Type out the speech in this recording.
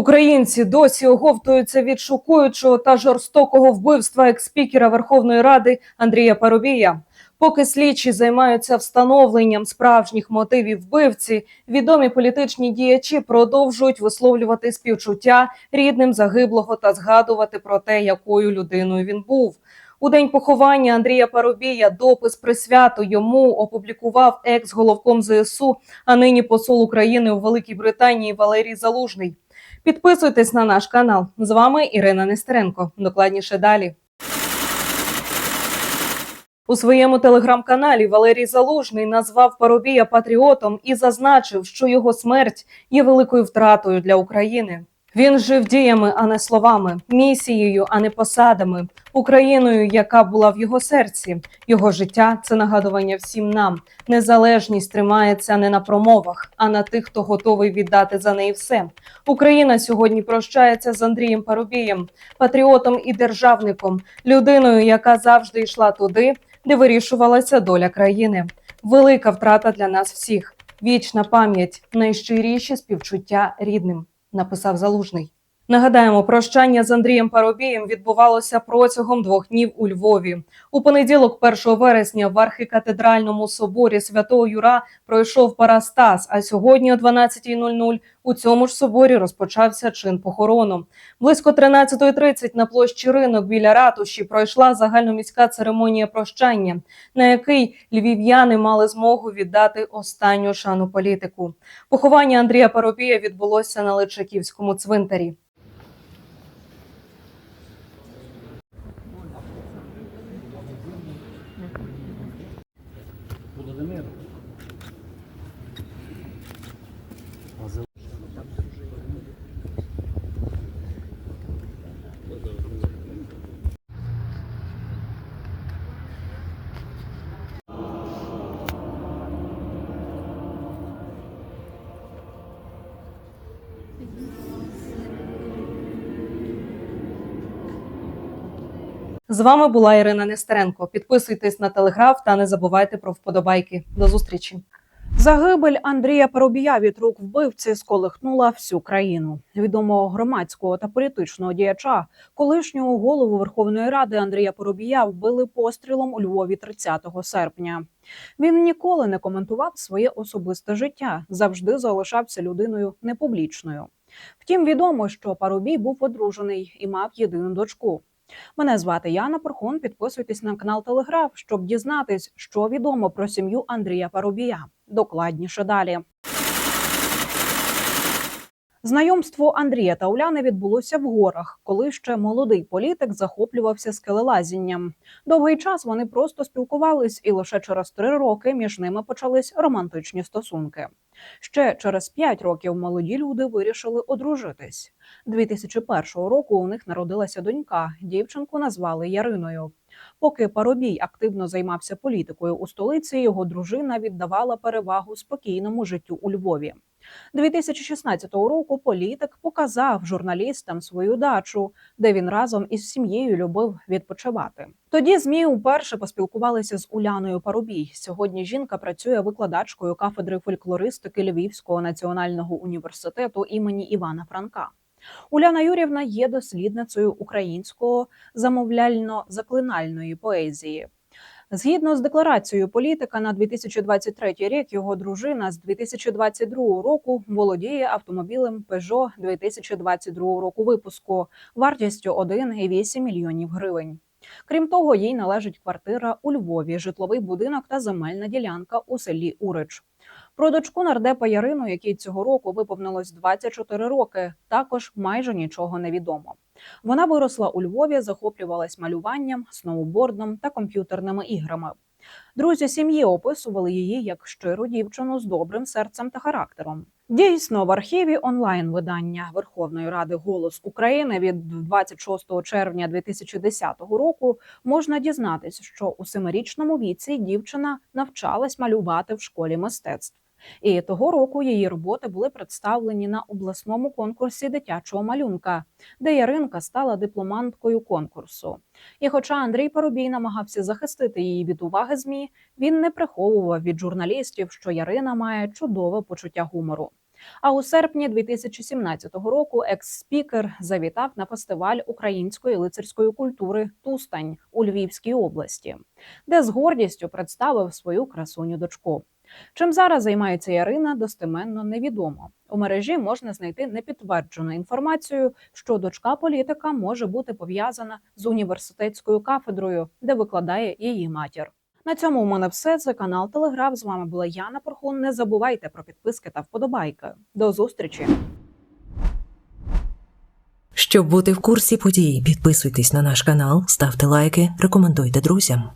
Українці досі оговтуються від шокуючого та жорстокого вбивства експікера Верховної Ради Андрія Парубія. Поки слідчі займаються встановленням справжніх мотивів вбивці, відомі політичні діячі продовжують висловлювати співчуття рідним загиблого та згадувати про те, якою людиною він був. У день поховання Андрія Парубія допис присвяту йому опублікував екс-головком ЗСУ, а нині посол України у Великій Британії Валерій Залужний. Підписуйтесь на наш канал. З вами Ірина Нестеренко. Докладніше далі. У своєму телеграм-каналі Валерій Залужний назвав Парубія патріотом і зазначив, що його смерть є великою втратою для України. Він жив діями, а не словами, місією, а не посадами, Україною, яка була в його серці. Його життя це нагадування всім нам. Незалежність тримається не на промовах, а на тих, хто готовий віддати за неї все. Україна сьогодні прощається з Андрієм Парубієм, патріотом і державником, людиною, яка завжди йшла туди, де вирішувалася доля країни. Велика втрата для нас всіх. Вічна пам'ять, найщиріші співчуття рідним, написав Залужний. Нагадаємо, прощання з Андрієм Парубієм відбувалося протягом двох днів у Львові. У понеділок, 1 вересня, в архікатедральному соборі Святого Юра пройшов парастас. А сьогодні, о 12.00, у цьому ж соборі розпочався чин похорону. Близько 13.30 на площі ринок біля ратуші пройшла загальноміська церемонія прощання, на який львів'яни мали змогу віддати останню шану політику. Поховання Андрія Парубія відбулося на Личаківському цвинтарі. З вами була Ірина Нестеренко. Підписуйтесь на телеграф та не забувайте про вподобайки. До зустрічі. Загибель Андрія Парубія від рук вбивці сколихнула всю країну. Відомого громадського та політичного діяча, колишнього голову Верховної Ради Андрія Парубія вбили пострілом у Львові 30 серпня. Він ніколи не коментував своє особисте життя, завжди залишався людиною непублічною. Втім, відомо, що Парубій був одружений і мав єдину дочку. Мене звати Яна Порхун. Підписуйтесь на канал Телеграф, щоб дізнатись, що відомо про сім'ю Андрія Парубія. Докладніше далі. Знайомство Андрія та Уляни відбулося в горах, коли ще молодий політик захоплювався скелелазінням. Довгий час вони просто спілкувались, і лише через три роки між ними почались романтичні стосунки. Ще через п'ять років молоді люди вирішили одружитись. 2001 року у них народилася донька. Дівчинку назвали Яриною. Поки Парубій активно займався політикою у столиці, його дружина віддавала перевагу спокійному життю у Львові. 2016 року політик показав журналістам свою дачу, де він разом із сім'єю любив відпочивати. Тоді змі вперше поспілкувалися з Уляною Парубій. Сьогодні жінка працює викладачкою кафедри фольклористики Львівського національного університету імені Івана Франка. Уляна Юрівна є дослідницею українського замовляльно-заклинальної поезії. Згідно з декларацією політика на 2023 рік, його дружина з 2022 року володіє автомобілем Peugeot 2022 року випуску вартістю 1,8 мільйонів гривень. Крім того, їй належить квартира у Львові, житловий будинок та земельна ділянка у селі Урич. Про дочку нардепа Ярину, якій цього року виповнилось 24 роки, також майже нічого не відомо. Вона виросла у Львові, захоплювалась малюванням, сноубордом та комп'ютерними іграми. Друзі сім'ї описували її як щиру дівчину з добрим серцем та характером. Дійсно, в архіві онлайн видання Верховної Ради Голос України від 26 червня 2010 року можна дізнатися, що у семирічному віці дівчина навчалась малювати в школі мистецтв. І того року її роботи були представлені на обласному конкурсі дитячого малюнка, де Яринка стала дипломанткою конкурсу. І хоча Андрій Парубій намагався захистити її від уваги змі, він не приховував від журналістів, що Ярина має чудове почуття гумору. А у серпні 2017 року екс-спікер завітав на фестиваль української лицарської культури Тустань у Львівській області, де з гордістю представив свою красуню дочку. Чим зараз займається Ярина, достеменно невідомо. У мережі можна знайти непідтверджену інформацію, що дочка політика може бути пов'язана з університетською кафедрою, де викладає її матір. На цьому у мене все. Це канал Телеграф. З вами була Яна Порхун. Не забувайте про підписки та вподобайки. До зустрічі! Щоб бути в курсі подій, підписуйтесь на наш канал, ставте лайки, рекомендуйте друзям.